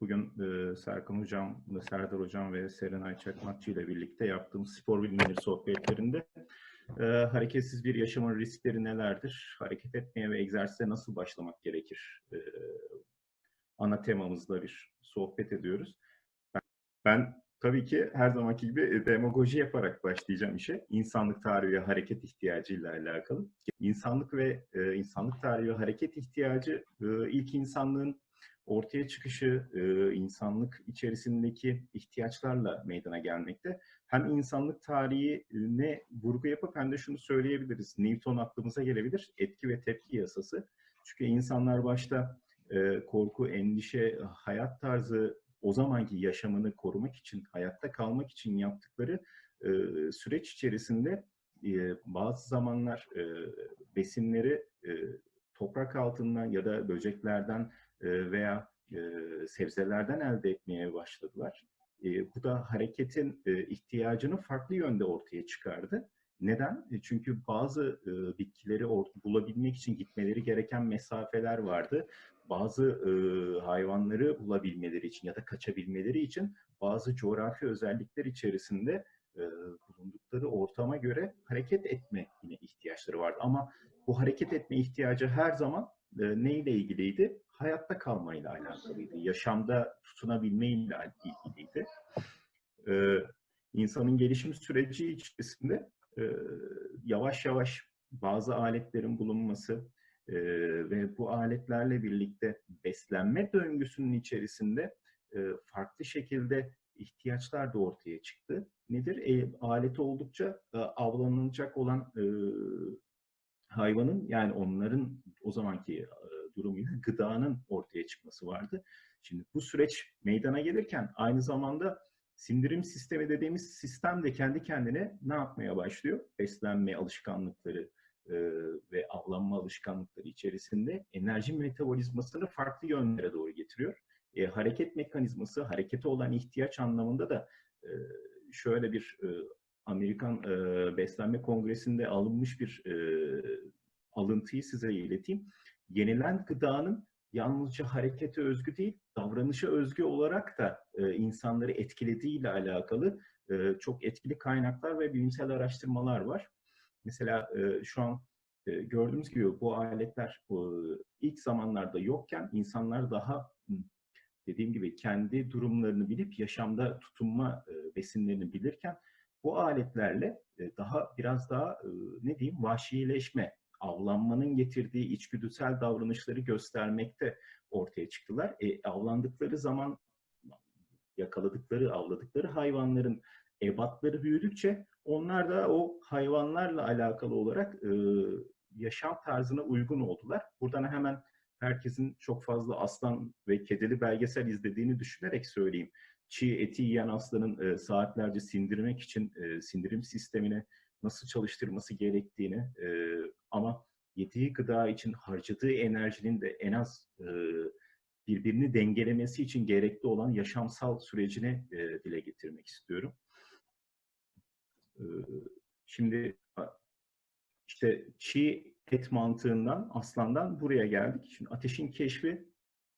Bugün e, Serkan Hocam, Serdar Hocam ve Serenay Çakmakçı ile birlikte yaptığımız spor bilimleri sohbetlerinde e, hareketsiz bir yaşamın riskleri nelerdir? Hareket etmeye ve egzersize nasıl başlamak gerekir? E, ana temamızda bir sohbet ediyoruz. Ben, ben tabii ki her zamanki gibi demagoji yaparak başlayacağım işe. İnsanlık tarihi ve hareket ihtiyacıyla alakalı. İnsanlık ve e, insanlık tarihi ve hareket ihtiyacı e, ilk insanlığın ortaya çıkışı e, insanlık içerisindeki ihtiyaçlarla meydana gelmekte. Hem insanlık tarihine vurgu yapıp hem de şunu söyleyebiliriz. Newton aklımıza gelebilir. Etki ve tepki yasası. Çünkü insanlar başta e, korku, endişe, hayat tarzı o zamanki yaşamını korumak için, hayatta kalmak için yaptıkları e, süreç içerisinde e, bazı zamanlar e, besinleri e, toprak altından ya da böceklerden e, veya e, sebzelerden elde etmeye başladılar. E, bu da hareketin ihtiyacını farklı yönde ortaya çıkardı. Neden? Çünkü bazı bitkileri bulabilmek için gitmeleri gereken mesafeler vardı. Bazı hayvanları bulabilmeleri için ya da kaçabilmeleri için bazı coğrafi özellikler içerisinde bulundukları ortama göre hareket etme yine ihtiyaçları vardı. Ama bu hareket etme ihtiyacı her zaman e, neyle ilgiliydi? Hayatta kalmayla alakalıydı. Yaşamda tutunabilmeyle ilgiliydi. E, insanın gelişim süreci içerisinde e, yavaş yavaş bazı aletlerin bulunması e, ve bu aletlerle birlikte beslenme döngüsünün içerisinde e, farklı şekilde ihtiyaçlar da ortaya çıktı. Nedir? E, aleti oldukça e, avlanılacak olan e, hayvanın yani onların o zamanki e, durumuyla gıdanın ortaya çıkması vardı. Şimdi bu süreç meydana gelirken aynı zamanda sindirim sistemi dediğimiz sistem de kendi kendine ne yapmaya başlıyor? Beslenme alışkanlıkları e, ve avlanma alışkanlıkları içerisinde enerji metabolizmasını farklı yönlere doğru getiriyor. E, hareket mekanizması, harekete olan ihtiyaç anlamında da e, şöyle bir e, Amerikan e, Beslenme Kongresi'nde alınmış bir e, alıntıyı size ileteyim. Yenilen gıdanın yalnızca harekete özgü değil, davranışa özgü olarak da e, insanları etkilediğiyle alakalı e, çok etkili kaynaklar ve bilimsel araştırmalar var. Mesela e, şu an e, gördüğümüz gibi bu aletler e, ilk zamanlarda yokken insanlar daha dediğim gibi kendi durumlarını bilip yaşamda tutunma e, besinlerini bilirken bu aletlerle e, daha biraz daha e, ne diyeyim vahşileşme, avlanmanın getirdiği içgüdüsel davranışları göstermekte ortaya çıktılar. E, avlandıkları zaman yakaladıkları, avladıkları hayvanların ebatları büyüdükçe onlar da o hayvanlarla alakalı olarak e, yaşam tarzına uygun oldular. Buradan hemen herkesin çok fazla aslan ve kedili belgesel izlediğini düşünerek söyleyeyim çiğ eti yiyen aslanın e, saatlerce sindirmek için e, sindirim sistemini nasıl çalıştırması gerektiğini e, ama yediği gıda için harcadığı enerjinin de en az e, birbirini dengelemesi için gerekli olan yaşamsal sürecini e, dile getirmek istiyorum. E, şimdi işte çiğ et mantığından, aslandan buraya geldik. Şimdi ateşin keşfi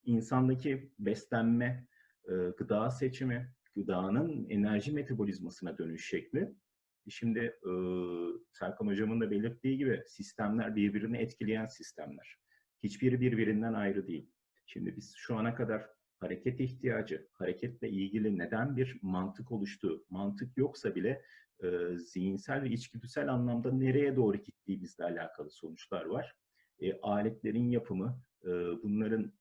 insandaki beslenme, e, gıda seçimi, gıdanın enerji metabolizmasına dönüş şekli. Şimdi e, Serkan Hocam'ın da belirttiği gibi sistemler birbirini etkileyen sistemler. Hiçbiri birbirinden ayrı değil. Şimdi biz şu ana kadar hareket ihtiyacı, hareketle ilgili neden bir mantık oluştu, mantık yoksa bile e, zihinsel ve içgüdüsel anlamda nereye doğru gittiğimizle alakalı sonuçlar var. E, aletlerin yapımı, e, bunların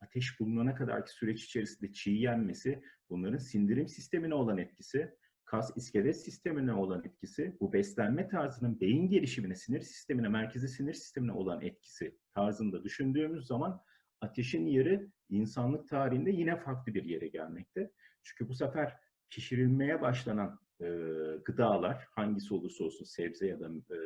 ateş bulunana kadarki süreç içerisinde çiğ yenmesi, bunların sindirim sistemine olan etkisi, kas iskelet sistemine olan etkisi, bu beslenme tarzının beyin gelişimine, sinir sistemine, merkezi sinir sistemine olan etkisi tarzında düşündüğümüz zaman ateşin yeri insanlık tarihinde yine farklı bir yere gelmekte. Çünkü bu sefer pişirilmeye başlanan e, gıdalar hangisi olursa olsun sebze ya da e,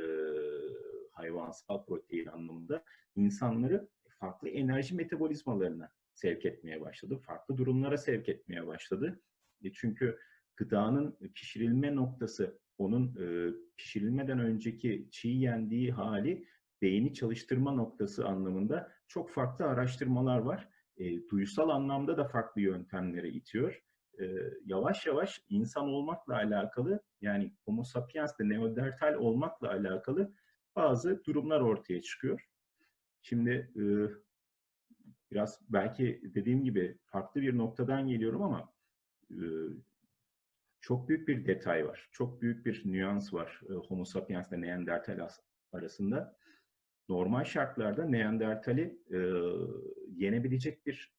hayvansal protein anlamında insanları farklı enerji metabolizmalarına sevk etmeye başladı. Farklı durumlara sevk etmeye başladı. E çünkü gıdanın pişirilme noktası, onun e, pişirilmeden önceki çiğ yendiği hali beyni çalıştırma noktası anlamında çok farklı araştırmalar var. e, duysal anlamda da farklı yöntemlere itiyor. E, yavaş yavaş insan olmakla alakalı yani Homo sapiens de Neandertal olmakla alakalı bazı durumlar ortaya çıkıyor. Şimdi biraz belki dediğim gibi farklı bir noktadan geliyorum ama çok büyük bir detay var. Çok büyük bir nüans var Homo sapiens ile Neandertal arasında. Normal şartlarda Neandertal'i yenebilecek bir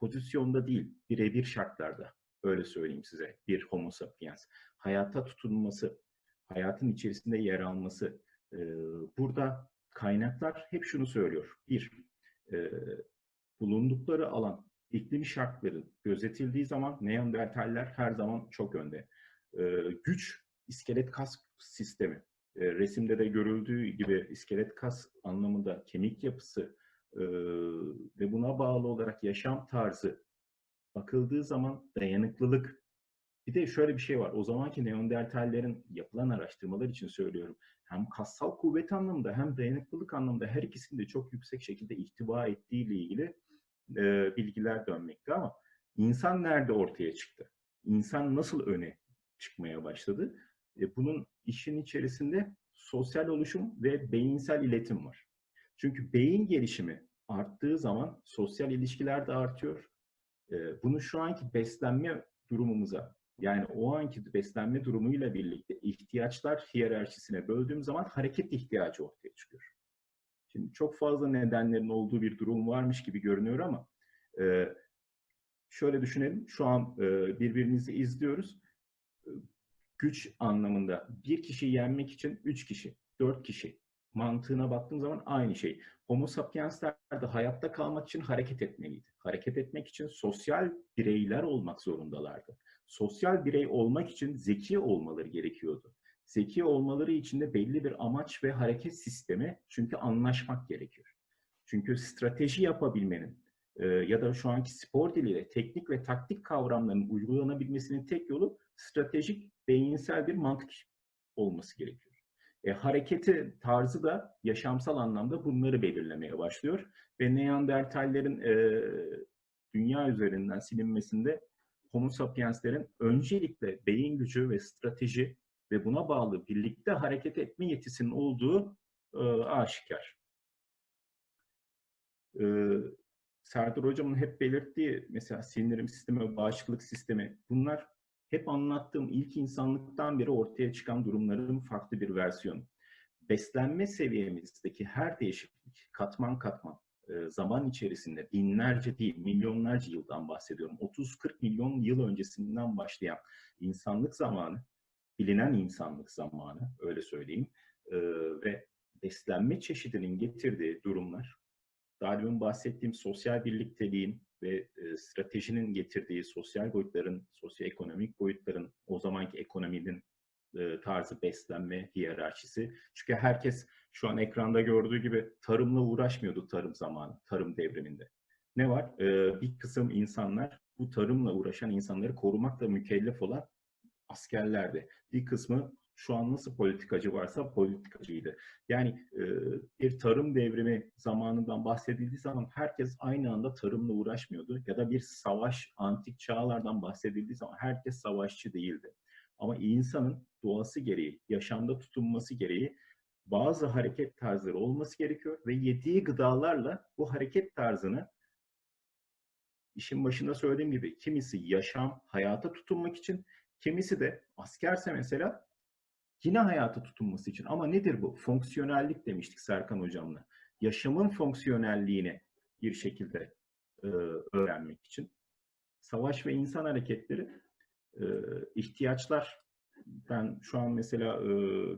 pozisyonda değil, birebir şartlarda. Öyle söyleyeyim size bir Homo sapiens. Hayata tutunması, hayatın içerisinde yer alması. Burada kaynaklar hep şunu söylüyor. Bir, e, bulundukları alan, iklim şartları gözetildiği zaman Neandertaller her zaman çok önde. E, güç, iskelet kas sistemi. E, resimde de görüldüğü gibi iskelet kas anlamında kemik yapısı e, ve buna bağlı olarak yaşam tarzı bakıldığı zaman dayanıklılık. Bir de şöyle bir şey var. O zamanki Neandertallerin yapılan araştırmalar için söylüyorum. Hem kassal kuvvet anlamında hem dayanıklılık anlamında her ikisini de çok yüksek şekilde ihtiva ettiği ile ilgili e, bilgiler dönmekte ama insan nerede ortaya çıktı? İnsan nasıl öne çıkmaya başladı? E, bunun işin içerisinde sosyal oluşum ve beyinsel iletim var. Çünkü beyin gelişimi arttığı zaman sosyal ilişkiler de artıyor. E, bunu şu anki beslenme durumumuza yani o anki beslenme durumuyla birlikte ihtiyaçlar hiyerarşisine böldüğüm zaman hareket ihtiyacı ortaya çıkıyor. Şimdi çok fazla nedenlerin olduğu bir durum varmış gibi görünüyor ama e, şöyle düşünelim. Şu an e, birbirimizi izliyoruz. E, güç anlamında bir kişi yenmek için üç kişi, dört kişi mantığına baktığım zaman aynı şey. Homo sapiensler de hayatta kalmak için hareket etmeliydi. Hareket etmek için sosyal bireyler olmak zorundalardı. Sosyal birey olmak için zeki olmaları gerekiyordu. Zeki olmaları için de belli bir amaç ve hareket sistemi çünkü anlaşmak gerekiyor. Çünkü strateji yapabilmenin e, ya da şu anki spor diliyle teknik ve taktik kavramlarının uygulanabilmesinin tek yolu stratejik, beyinsel bir mantık olması gerekiyor. E, hareketi tarzı da yaşamsal anlamda bunları belirlemeye başlıyor. Ve Neandertallerin e, dünya üzerinden silinmesinde Homo sapienslerin öncelikle beyin gücü ve strateji ve buna bağlı birlikte hareket etme yetisinin olduğu e, aşikar. E, Serdar Hocam'ın hep belirttiği mesela sindirim sistemi ve bağışıklık sistemi bunlar hep anlattığım ilk insanlıktan beri ortaya çıkan durumların farklı bir versiyonu. Beslenme seviyemizdeki her değişiklik katman katman zaman içerisinde binlerce değil milyonlarca yıldan bahsediyorum. 30-40 milyon yıl öncesinden başlayan insanlık zamanı bilinen insanlık zamanı, öyle söyleyeyim, e, ve beslenme çeşidinin getirdiği durumlar, daha demin bahsettiğim sosyal birlikteliğin ve e, stratejinin getirdiği sosyal boyutların, sosyoekonomik boyutların, o zamanki ekonominin e, tarzı beslenme hiyerarşisi. Çünkü herkes şu an ekranda gördüğü gibi tarımla uğraşmıyordu tarım zamanı, tarım devriminde. Ne var? E, bir kısım insanlar bu tarımla uğraşan insanları korumakla mükellef olan askerlerdi. Bir kısmı şu an nasıl politikacı varsa politikacıydı. Yani e, bir tarım devrimi zamanından bahsedildiği zaman herkes aynı anda tarımla uğraşmıyordu. Ya da bir savaş, antik çağlardan bahsedildiği zaman herkes savaşçı değildi. Ama insanın doğası gereği, yaşamda tutunması gereği bazı hareket tarzları olması gerekiyor ve yediği gıdalarla bu hareket tarzını işin başında söylediğim gibi kimisi yaşam, hayata tutunmak için, Kimisi de askerse mesela yine hayata tutunması için. Ama nedir bu? Fonksiyonellik demiştik Serkan Hocam'la. Yaşamın fonksiyonelliğini bir şekilde e, öğrenmek için. Savaş ve insan hareketleri e, ihtiyaçlar ben şu an mesela e,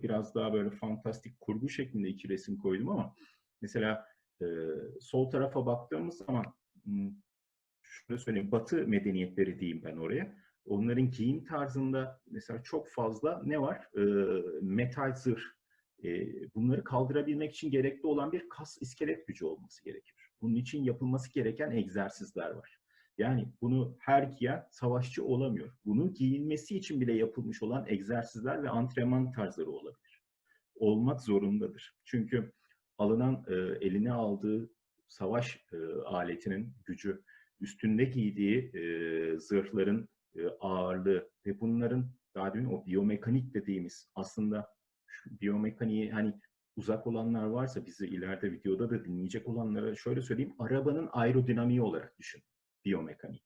biraz daha böyle fantastik kurgu şeklinde iki resim koydum ama mesela e, sol tarafa baktığımız zaman şöyle söyleyeyim batı medeniyetleri diyeyim ben oraya onların giyim tarzında mesela çok fazla ne var? E, metal zırh. Bunları kaldırabilmek için gerekli olan bir kas iskelet gücü olması gerekiyor. Bunun için yapılması gereken egzersizler var. Yani bunu her giyen savaşçı olamıyor. Bunun giyinmesi için bile yapılmış olan egzersizler ve antrenman tarzları olabilir. Olmak zorundadır. Çünkü alınan, e, eline aldığı savaş e, aletinin gücü, üstünde giydiği e, zırhların e, ağırlığı ve bunların daha demin o biyomekanik dediğimiz aslında şu biyomekaniği hani uzak olanlar varsa bizi ileride videoda da dinleyecek olanlara şöyle söyleyeyim. Arabanın aerodinamiği olarak düşün biyomekaniği.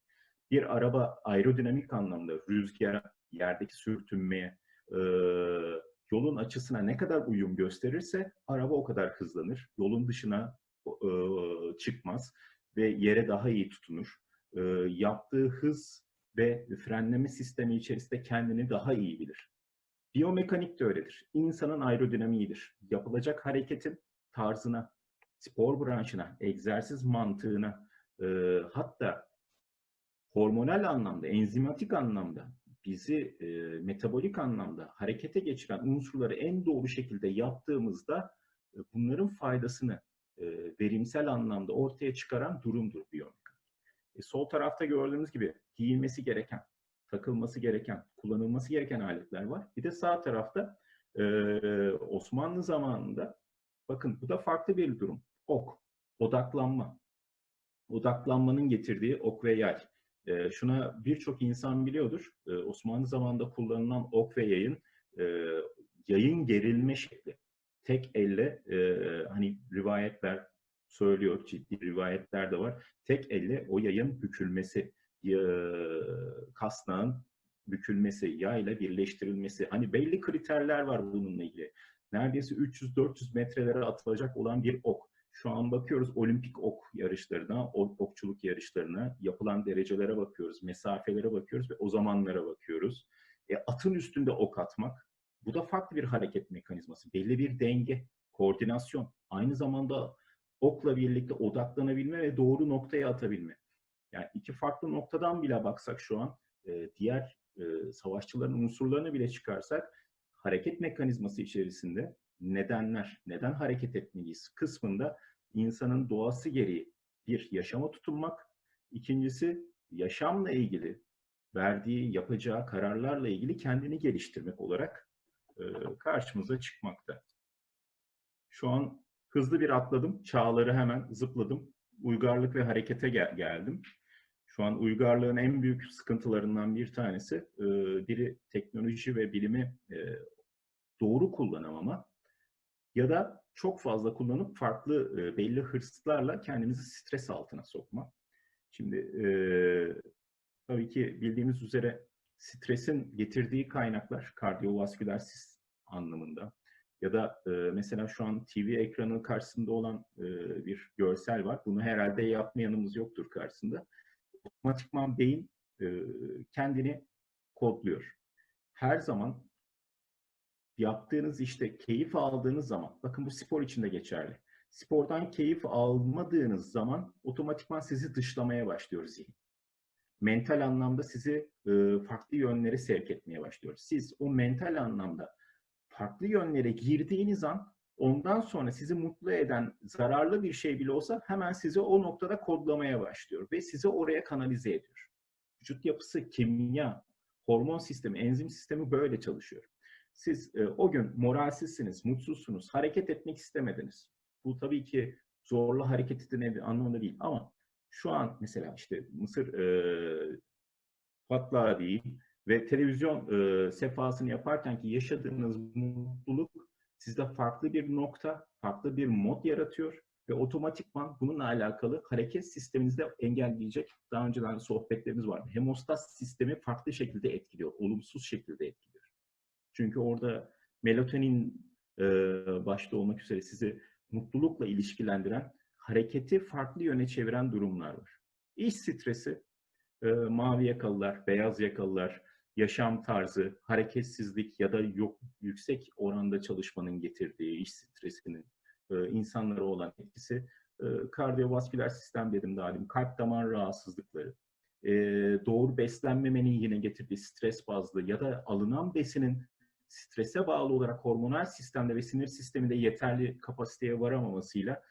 Bir araba aerodinamik anlamda rüzgara, yerdeki sürtünmeye, e, yolun açısına ne kadar uyum gösterirse araba o kadar hızlanır. Yolun dışına e, çıkmaz ve yere daha iyi tutunur. E, yaptığı hız ve frenleme sistemi içerisinde kendini daha iyi bilir. Biyomekanik de öyledir. İnsanın aerodinamiğidir. Yapılacak hareketin tarzına, spor branşına, egzersiz mantığına, e, hatta hormonal anlamda, enzimatik anlamda, bizi e, metabolik anlamda harekete geçiren unsurları en doğru şekilde yaptığımızda e, bunların faydasını e, verimsel anlamda ortaya çıkaran durumdur biyomekanik. E, sol tarafta gördüğünüz gibi giyilmesi gereken, takılması gereken, kullanılması gereken aletler var. Bir de sağ tarafta e, Osmanlı zamanında bakın bu da farklı bir durum. Ok, odaklanma. Odaklanmanın getirdiği ok ve yay. E, şuna birçok insan biliyordur. E, Osmanlı zamanında kullanılan ok ve yayın e, yayın gerilme şekli. Tek elle e, hani rivayetler söylüyor, ciddi rivayetler de var. Tek elle o yayın bükülmesi, e, kasnağın bükülmesi, yayla birleştirilmesi. Hani belli kriterler var bununla ilgili. Neredeyse 300-400 metrelere atılacak olan bir ok. Şu an bakıyoruz olimpik ok yarışlarına, okçuluk yarışlarına, yapılan derecelere bakıyoruz, mesafelere bakıyoruz ve o zamanlara bakıyoruz. E, atın üstünde ok atmak, bu da farklı bir hareket mekanizması. Belli bir denge, koordinasyon, aynı zamanda okla birlikte odaklanabilme ve doğru noktaya atabilme. Yani iki farklı noktadan bile baksak şu an e, diğer e, savaşçıların unsurlarını bile çıkarsak hareket mekanizması içerisinde nedenler, neden hareket etmeliyiz kısmında insanın doğası gereği bir yaşama tutunmak, ikincisi yaşamla ilgili verdiği, yapacağı kararlarla ilgili kendini geliştirmek olarak e, karşımıza çıkmakta. Şu an hızlı bir atladım, çağları hemen zıpladım, uygarlık ve harekete gel geldim. Şu an uygarlığın en büyük sıkıntılarından bir tanesi, e, biri teknoloji ve bilimi e, doğru kullanamama ya da çok fazla kullanıp farklı e, belli hırslarla kendimizi stres altına sokma. Şimdi e, tabii ki bildiğimiz üzere stresin getirdiği kaynaklar kardiyovasküler sistem anlamında ya da e, mesela şu an TV ekranı karşısında olan e, bir görsel var. Bunu herhalde yapmayanımız yoktur karşısında. Otomatikman beyin e, kendini kodluyor. Her zaman yaptığınız işte keyif aldığınız zaman, bakın bu spor için de geçerli. Spordan keyif almadığınız zaman otomatikman sizi dışlamaya başlıyor zihin. Mental anlamda sizi e, farklı yönlere sevk etmeye başlıyor. Siz o mental anlamda farklı yönlere girdiğiniz an ondan sonra sizi mutlu eden zararlı bir şey bile olsa hemen sizi o noktada kodlamaya başlıyor ve sizi oraya kanalize ediyor. Vücut yapısı, kimya, hormon sistemi, enzim sistemi böyle çalışıyor. Siz e, o gün moralsizsiniz, mutsuzsunuz, hareket etmek istemediniz. Bu tabii ki zorla hareket edin anlamında değil ama şu an mesela işte Mısır e, patlağı değil ve televizyon e, sefasını yaparken ki yaşadığınız mutluluk sizde farklı bir nokta, farklı bir mod yaratıyor ve otomatikman bununla alakalı hareket sisteminizde engelleyecek daha önceden sohbetlerimiz vardı. Hemostas sistemi farklı şekilde etkiliyor, olumsuz şekilde etkiliyor. Çünkü orada melatonin e, başta olmak üzere sizi mutlulukla ilişkilendiren, hareketi farklı yöne çeviren durumlar var. İş stresi, e, mavi yakalılar, beyaz yakalılar, yaşam tarzı, hareketsizlik ya da yok, yüksek oranda çalışmanın getirdiği iş stresinin e, insanlara olan etkisi, e, kardiyovasküler sistem dedim daha kalp damar rahatsızlıkları, e, doğru beslenmemenin yine getirdiği stres bazlı ya da alınan besinin strese bağlı olarak hormonal sistemde ve sinir sisteminde yeterli kapasiteye varamamasıyla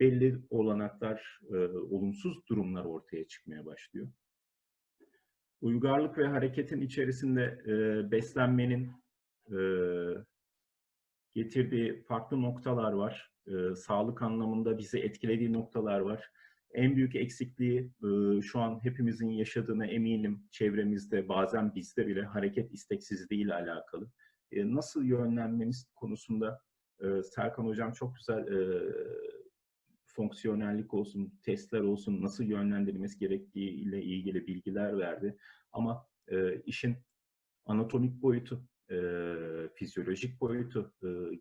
belli olanaklar, e, olumsuz durumlar ortaya çıkmaya başlıyor. Uygarlık ve hareketin içerisinde e, beslenmenin e, getirdiği farklı noktalar var. e, sağlık anlamında bizi etkilediği noktalar var. En büyük eksikliği e, şu an hepimizin yaşadığına eminim çevremizde bazen bizde bile hareket isteksizliği ile alakalı. E, nasıl yönlenmemiz konusunda e, Serkan Hocam çok güzel e, fonksiyonellik olsun, testler olsun, nasıl yönlendirilmesi gerektiği ile ilgili bilgiler verdi. Ama e, işin anatomik boyutu, fizyolojik boyutu,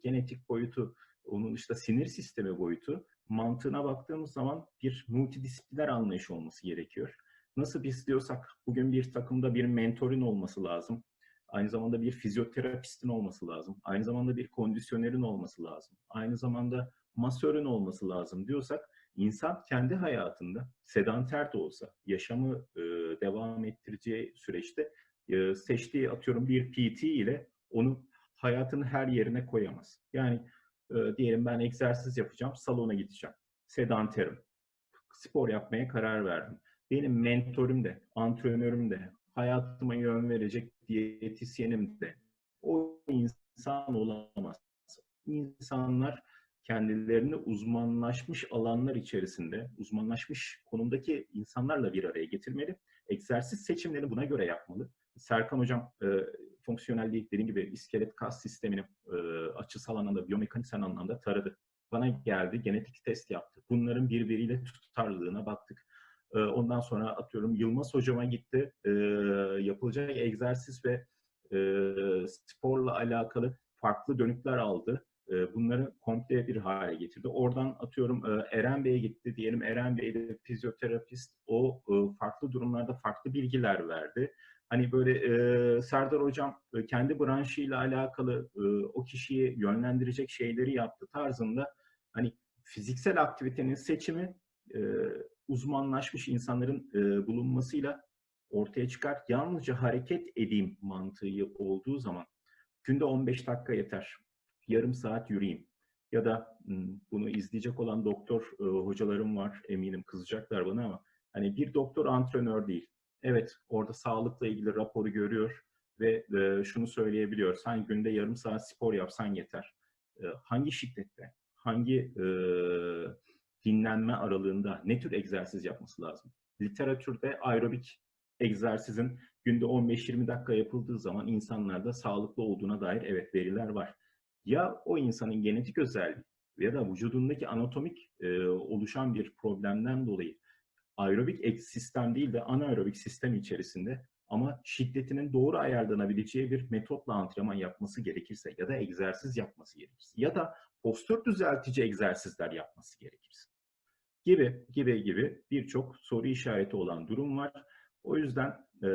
genetik boyutu, onun işte sinir sistemi boyutu mantığına baktığımız zaman bir multidisipliner anlayış olması gerekiyor. Nasıl biz diyorsak bugün bir takımda bir mentorin olması lazım. Aynı zamanda bir fizyoterapistin olması lazım. Aynı zamanda bir kondisyonerin olması lazım. Aynı zamanda masörün olması lazım diyorsak insan kendi hayatında sedanter de olsa yaşamı e, devam ettireceği süreçte e, seçtiği atıyorum bir PT ile onu hayatının her yerine koyamaz. Yani e, diyelim ben egzersiz yapacağım, salona gideceğim. Sedanterim. Spor yapmaya karar verdim. Benim mentorum de, antrenörüm de, hayatıma yön verecek diyetisyenim de o insan olamaz. İnsanlar kendilerini uzmanlaşmış alanlar içerisinde, uzmanlaşmış konumdaki insanlarla bir araya getirmeli. Egzersiz seçimlerini buna göre yapmalı. Serkan Hocam e, fonksiyonelliği dediğim gibi iskelet kas sistemini e, açısal anlamda, biyomekaniksel anlamda taradı. Bana geldi, genetik test yaptı. Bunların birbiriyle tutarlılığına baktık. E, ondan sonra atıyorum Yılmaz Hocama gitti. E, yapılacak egzersiz ve e, sporla alakalı farklı dönükler aldı. E, bunları komple bir hale getirdi. Oradan atıyorum e, Eren Bey'e gitti. Diyelim Eren Bey de fizyoterapist. O e, farklı durumlarda farklı bilgiler verdi hani böyle Serdar Hocam kendi branşıyla alakalı o kişiyi yönlendirecek şeyleri yaptı tarzında hani fiziksel aktivitenin seçimi uzmanlaşmış insanların e, bulunmasıyla ortaya çıkar. Yalnızca hareket edeyim mantığı olduğu zaman günde 15 dakika yeter. Yarım saat yürüyeyim. Ya da bunu izleyecek olan doktor e, hocalarım var eminim kızacaklar bana ama hani bir doktor antrenör değil evet orada sağlıkla ilgili raporu görüyor ve e, şunu söyleyebiliyor. Sen günde yarım saat spor yapsan yeter. E, hangi şiddette, hangi e, dinlenme aralığında ne tür egzersiz yapması lazım? Literatürde aerobik egzersizin günde 15-20 dakika yapıldığı zaman insanlarda sağlıklı olduğuna dair evet veriler var. Ya o insanın genetik özelliği ya da vücudundaki anatomik e, oluşan bir problemden dolayı aerobik sistem değil de anaerobik sistem içerisinde ama şiddetinin doğru ayarlanabileceği bir metotla antrenman yapması gerekirse ya da egzersiz yapması gerekirse ya da postür düzeltici egzersizler yapması gerekirse gibi gibi gibi birçok soru işareti olan durum var. O yüzden e,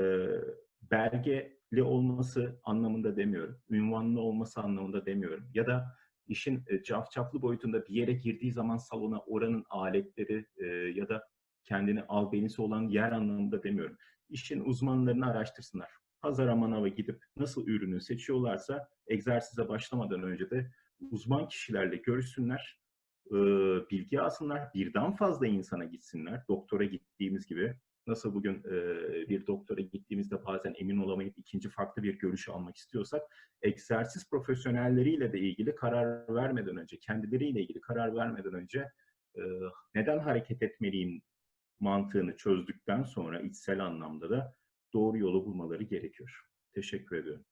belgeli olması anlamında demiyorum, ünvanlı olması anlamında demiyorum ya da işin e, cafcaflı boyutunda bir yere girdiği zaman salona oranın aletleri e, ya da kendini albenisi olan yer anlamında demiyorum. İşin uzmanlarını araştırsınlar. Pazara manava gidip nasıl ürünü seçiyorlarsa egzersize başlamadan önce de uzman kişilerle görüşsünler, bilgi alsınlar, birden fazla insana gitsinler. Doktora gittiğimiz gibi nasıl bugün bir doktora gittiğimizde bazen emin olamayıp ikinci farklı bir görüş almak istiyorsak, egzersiz profesyonelleriyle de ilgili karar vermeden önce, kendileriyle ilgili karar vermeden önce neden hareket etmeliyim mantığını çözdükten sonra içsel anlamda da doğru yolu bulmaları gerekiyor. Teşekkür ediyorum.